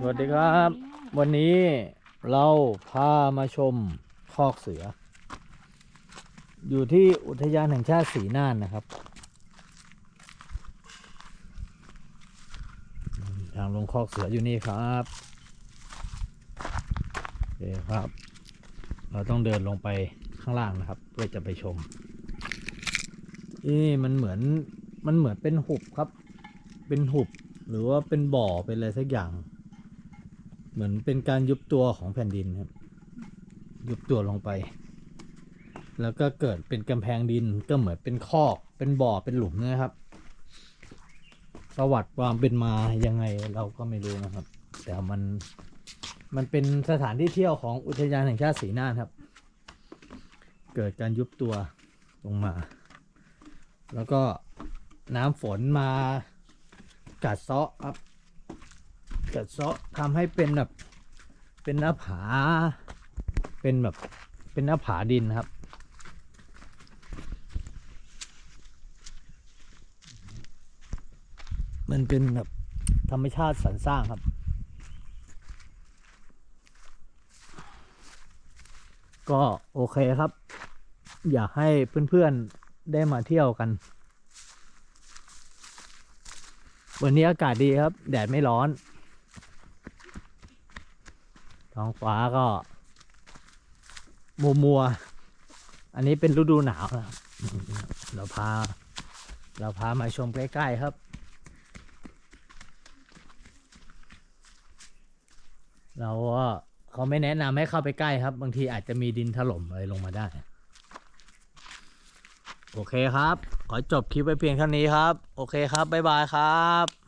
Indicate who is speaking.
Speaker 1: สวัสดีครับ วันนี้เราพามาชมคอกเสือ อยู่ที่อุทยานแห่งชาติสีน่านนะครับ ทางลงคอกเสืออยู่นี่ครับโอเคครับ เราต้องเดินลงไปข้างล่างนะครับ เพื่อจะไปชมนี่มันเหมือนมันเหมือนเป็นหุบครับ เป็นหุบหรือว่าเป็นบ่อเป็นอะไรสักอย่าง เหมือนเป็นการยุบตัวของแผ่นดินครับ ยุบตัวลงไป แล้วก็เกิดเป็นกำแพงดินก็เหมือนเป็นคอกเป็นบ่อเป็นหลุมนะครับ ประวัติความเป็นมายังไงเราก็ไม่รู้นะครับ แต่มันมันเป็นสถานที่เที่ยวของอุทยานแห่งชาติสีน่านครับ เกิดการยุบตัวลงมา แล้วก็น้ำฝนมากัดเซาะครับ กัดเซาะทำให้เป็นแบบเป็นหน้าผา เป็นแบบเป็นหน้าผาดินครับมันเป็นแบบธรรมชาติสรรสร้างครับ ก็โอเคครับ อยากให้เพื่อนๆได้มาเที่ยวกัน วันนี้อากาศดีครับ แดดไม่ร้อน ท้องฟ้าก็มัวมัวๆอันนี้เป็นฤดูหนาวนะครับเราพา เราพามาชมใกล้ ๆ ครับ เราเขาไม่แนะนำให้เข้าไปใกล้ครับ บางทีอาจจะมีดินถล่มอะไรลงมาได้ โอเคครับ ขอจบคลิปไว้เพียงเท่านี้ครับ โอเคครับ บ๊ายบายครับ